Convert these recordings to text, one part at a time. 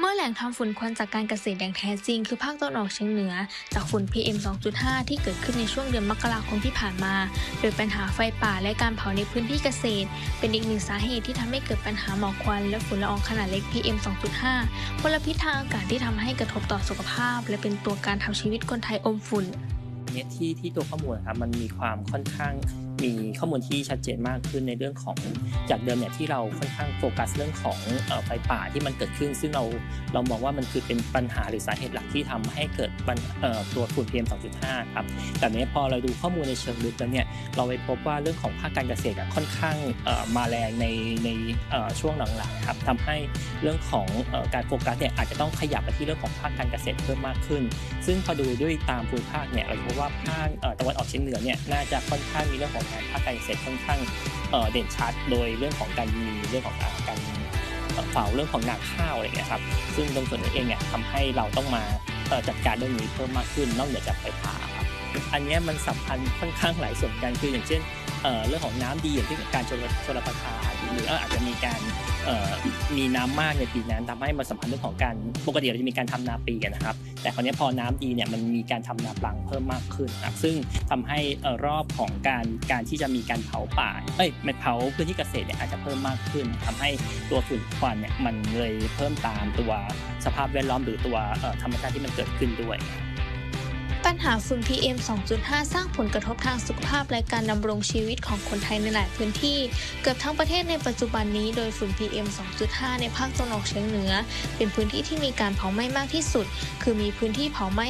เมื่อแหล่งทำฝุ่นควันจากการเกษตรอย่างแท้จริง คือภาคตะวันออกเฉียงเหนือ จากฝุ่น PM 2.5 ที่เกิดขึ้นในช่วงเดือนมกราคมที่ผ่านมา โดยปัญหาไฟป่าและการเผาในพื้นที่เกษตร เป็นอีกหนึ่งสาเหตุที่ทำให้เกิดปัญหาหมอกควันและฝุ่นละอองขนาดเล็ก PM 2.5มลพิษทางอากาศที่ทำให้กระทบต่อสุขภาพ และเป็นตัวการทำชีวิตคนไทยอมฝุ่น เนี้ยที่ที่ตัวข้อมูลครับมันมีความค่อนข้างมีข้อมูลที่ชัดเจนมากขึ้นในเรื่องของจากเดิมเนี่ยที่เราค่อนข้างโฟกัสเรื่องของไฟป่าที่มันเกิดขึ้น ซึ่งเราเรามองว่ามันคือเป็นปัญหาหรือสาเหตุหลักที่ทำให้เกิดตัวฝุ่น PM 2.5 ครับแต่นี้พอเราดูข้อมูลในเชิงลึกแล้วเนี่ยเราไปพบว่าเรื่องของภาคการเกษตรค่อนข้างมาแรงในในช่วงหลังๆครับทำให้เรื่องของอการโฟกัสเนี่ยอาจจะต้องขยับไปที่เรื่องของภาคการเกษตรเพิ่มมากขึ้น ซึ่งพอดูด้วยตามภูมิภาคเนี่ยเราพบว่าภาคตะวันออกเฉียงเหนือเนี่ยน่าจะค่อนข้างมีเรื่องของการภาคการเกษตรค่อนข้างเด่นชัด โดยเรื่องของการมีเรื่องของการ เอ่อเฝ้าเรื่องของนาข้าวอะไรอย่างเงี้ยครับซึ่งตรงส่วนนี้เองเนี่ยทำให้เราต้องมาจัดการเรื่องนี้เพิ่มมากขึ้นนอกเหนือจากไฟป่าครับอันเนี้ยมันสัมพันธ์ค่อนข้างหลายส่วนกันคืออย่างเช่น เเรื่องของน้ำดีอย่างที่การชลชลประทานหรืออาจจะมีการมีน้ำมากในปีนั้นทำให้มาสัมพันธ์เรื่องของการปกติเราจะมีการทำนาปีกันนะครับ แต่คราวนี้พอน้ำดีเนี่ยมันมีการทำนาปลังเพิ่มมากขึ้นนะซึ่งทำให้รอบของการการที่จะมีการเผาป่าเอ้ยเผาพื้นที่เกษตรเนี่ยอาจจะเพิ่มมากขึ้นทำให้ตัวฝุ่นควันเนี่ยมันเลยเพิ่มตามตัวสภาพแวดล้อมหรือตัวธรรมชาติที่มันเกิดขึ้นด้วย ปัญหาฝุ่น PM 2.5 สร้างผลกระทบทางสุขภาพและการดำรงชีวิตของคนไทยในหลายพื้นที่ เกือบทั้งประเทศในปัจจุบันนี้ โดยฝุ่น PM 2.5 ในภาคตะวันออกเฉียงเหนือ เป็นพื้นที่ที่มีการเผาไหม้มากที่สุด คือมีพื้นที่เผาไหม้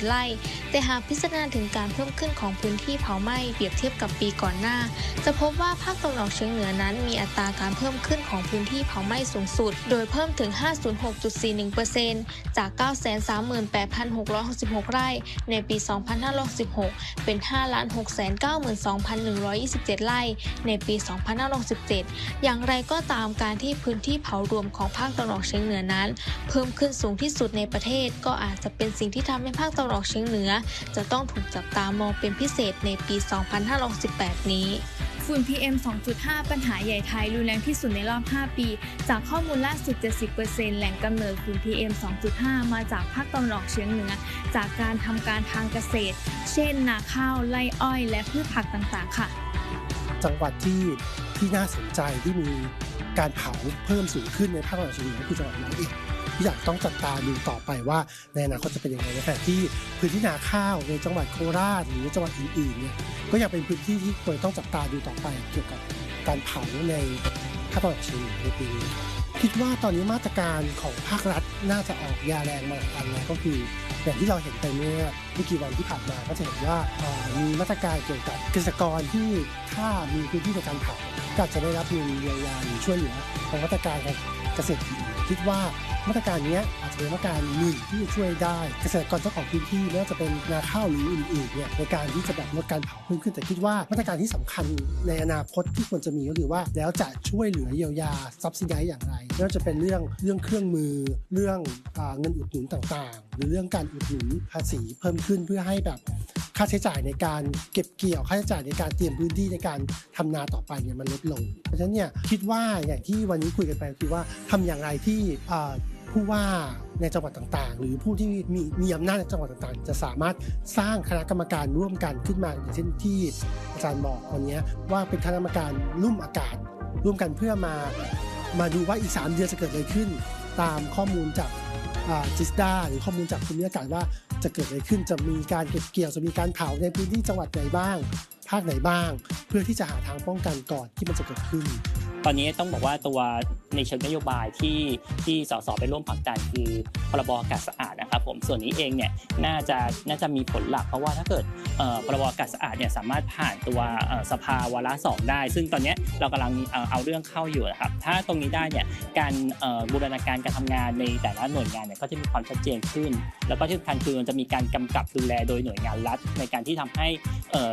5,692,127 ไร่ แต่หากพิจารณาถึงการเพิ่มขึ้นของพื้นที่เผาไหม้เปรียบเทียบกับปีก่อนหน้า จะพบว่าภาคตะวันออกเฉียงเหนือนั้น มีอัตราการเพิ่มขึ้นของพื้นที่เผาไหม้สูงสุด โดยเพิ่มถึง 506.41%จาก 9,3 38,666 ไร่ ในปี 2516เป็น 5,692,127 ไร่ ในปี 2517อย่างไรก็ตามการที่พื้นที่เผารวมของภาคตะวันออกเฉียงเหนือนั้น เพิ่มขึ้นสูงที่สุดในประเทศ ก็อาจจะเป็นสิ่งที่ทำให้ภาคตะวันออกเฉียงเหนือ จะต้องถูกจับตามองเป็นพิเศษในปี 2518นี้ ฝุ่น PM 2.5 ปัญหาใหญ่ไทยรุนแรงที่สุดในรอบ 5 ปี จากข้อมูลล่าสุด 70%แหล่งกำเนิดฝุ่น PM 2.5 มาจากภาคตะวันออกเฉียงเหนือ จากการทำการทางเกษตร เช่น นาข้าว ไร่อ้อย และพืชผักต่างๆ ค่ะ จังหวัดที่ที่น่าสนใจที่มีการเผาเพิ่มสูงขึ้นในภาคตะวันออกเฉียงเหนือคือจังหวัดร้อยเอ็ด ที่อยากต้องจับตาดูต่อไปว่าในอนาคตจะเป็นยังไงในขณะที่พื้นที่นาข้าวในจังหวัดโคราชหรือจังหวัดอื่นๆเนี่ยก็ยังเป็นพื้นที่ที่ควรต้องจับตาดูต่อไปเกี่ยวกับการเผาในภาคตะวันออกเฉียงเหนือในปีนี้คิดว่าตอนนี้มาตรการของภาครัฐน่าจะออกยาแรงมาหลายอันแล้วก็คืออย่างที่เราเห็นไปเมื่อไม่กี่วันที่ผ่านมาก็จะเห็นว่ามีมาตรการเกี่ยวกับเกษตรกรที่ถ้ามีพื้นที่ในการเผาก็จะได้รับเงินเยียวยาหรือช่วยเหลือของมาตรการการ เกษตรคิดว่ามาตรการนี้อาจจะเป็นมาตรการหนึ่งที่จะช่วยได้เกษตรกรเจ้าของพื้นที่ไม่ว่าจะเป็นนาข้าวหรืออื่นๆเนี่ยในการที่จะแบบลดการเผาเพิ่มขึ้นแต่คิดว่ามาตรการที่สำคัญในอนาคตที่ควรจะมีก็คือว่าแล้วจะช่วยเหลือเยียวยาซับซิไดอย่างไรไม่ว่าจะเป็นเรื่องเรื่องเครื่องมือ เรื่องเงินอุดหนุนต่างๆ หรือเรื่องการอุดหนุนภาษีเพิ่มขึ้นเพื่อให้แบบ ค่าใช้จ่ายในการเก็บเกี่ยวค่าใช้จ่ายในการเตรียมพื้นที่ในการทำนาต่อไปเนี่ยมันลดลง เพราะฉะนั้นเนี่ยคิดว่าอย่างที่วันนี้คุยกันไปคือว่าทำอย่างไรที่ผู้ว่าในจังหวัดต่างๆ หรือผู้ที่มีมีอำนาจในจังหวัดต่างๆ จะสามารถสร้างคณะกรรมการร่วมกันขึ้นมาอย่างเช่นที่อาจารย์บอกวันนี้ว่าเป็นคณะกรรมการรุ่มอากาศ ร่วมกันเพื่อมามาดูว่าอีก 3 เดือนจะเกิดอะไรขึ้น ตามข้อมูลจาก จิสดาหรือข้อมูลจากภูมิอากาศว่าจะเกิดอะไรขึ้นจะมีการเก็บเกี่ยวจะมีการเผาในพื้นที่จังหวัดไหนบ้าง ภาคไหนบ้าง เพื่อที่จะหาทางป้องกันก่อนที่มันจะเกิดขึ้น ตอนนี้ต้องบอกว่าตัวในเชิงนโยบายที่ที่สสไปร่วมผลักดันคือพรบอากาศสะอาด ผมส่วนนี้เองเนี่ยน่าจะน่าจะมีผลหลัก เพราะว่าถ้าเกิดพรบอากาศสะอาดเนี่ยสามารถผ่านตัวสภาวาระสองได้ ซึ่งตอนนี้เรากำลังเอาเรื่องเข้าอยู่นะครับถ้าตรงนี้ได้เนี่ยการบูรณาการการทำงานในแต่ละหน่วยงานเนี่ยก็จะมีความชัดเจนขึ้น แล้วก็ที่สำคัญคือมันจะมีการกำกับดูแลโดยหน่วยงานรัฐ ในการที่ทำให้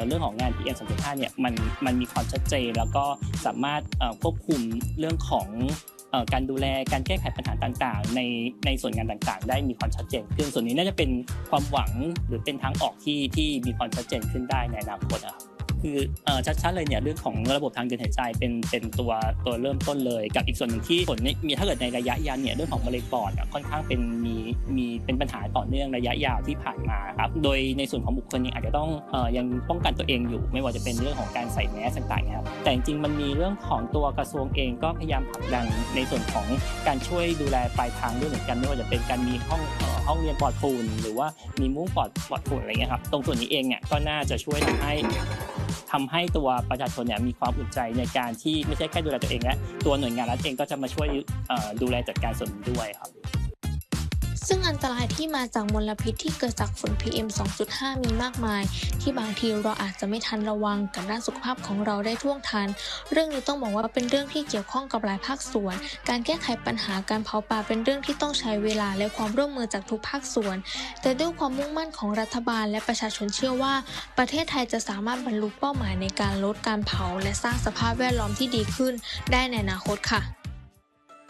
เรื่องของงาน PM 2.5เนี่ยมันมันมีความชัดเจน แล้วก็สามารถควบคุมเรื่องของ การดูแลการแก้ไขปัญหาต่างๆ ในในส่วนงานต่างๆ ได้มีความชัดเจนขึ้นส่วนนี้น่าจะเป็นความหวังหรือเป็นทางออกที่ที่มีความชัดเจนขึ้นได้ในอนาคตนะครับ คือชัดๆเลยเนี่ยเรื่องของระบบทางเดินหายใจเป็นเป็นตัวตัวเริ่มต้นเลย กับอีกส่วนหนึ่งที่ผลมีถ้าเกิดในระยะยาวเนี่ยเรื่องของมะเร็งปอดค่อนข้างเป็นมีมีเป็นปัญหาต่อเนื่องระยะยาวที่ผ่านมาครับโดยในส่วนของบุคคลยังอาจจะต้องยังป้องกันตัวเองอยู่ ไม่ว่าจะเป็นเรื่องของการใส่แมสต่างๆนะครับแต่จริงมันมีเรื่องของตัวกระทรวงเองก็พยายามผลักดันในส่วนของการช่วยดูแลปลายทางด้วยเหมือนกันไม่ว่าจะเป็นการมีห้องเอ่อห้องเรียนปลอดฝุ่นหรือว่ามีมุ้งปลอดปลอดฝุ่นอะไรเงี้ยครับตรงส่วนนี้เองเนี่ยก็น่าจะช่วยทำให้ ทำให้ตัวประชาชนเนี่ยมีความอุ่นใจในการที่ไม่ใช่แค่ดูแลตัวเองและตัวหน่วยงานรัฐเองก็จะมาช่วยดูแลจัดการส่วนนี้ด้วยครับ ซึ่งอันตรายที่มาจากมลพิษที่เกิดจากฝุ่น PM 2.5 มีมากมาย ที่บางทีเราอาจจะไม่ทันระวังกับด้านสุขภาพของเราได้ท่วงทัน เรื่องนี้ต้องบอกว่าเป็นเรื่องที่เกี่ยวข้องกับหลายภาคส่วน การแก้ไขปัญหาการเผาป่าเป็นเรื่องที่ต้องใช้เวลาและความร่วมมือจากทุกภาคส่วน แต่ด้วยความมุ่งมั่นของรัฐบาลและประชาชนเชื่อว่า ประเทศไทยจะสามารถบรรลุเป้าหมายในการลดการเผา และสร้างสภาพแวดล้อมที่ดีขึ้น ได้ในอนาคตค่ะ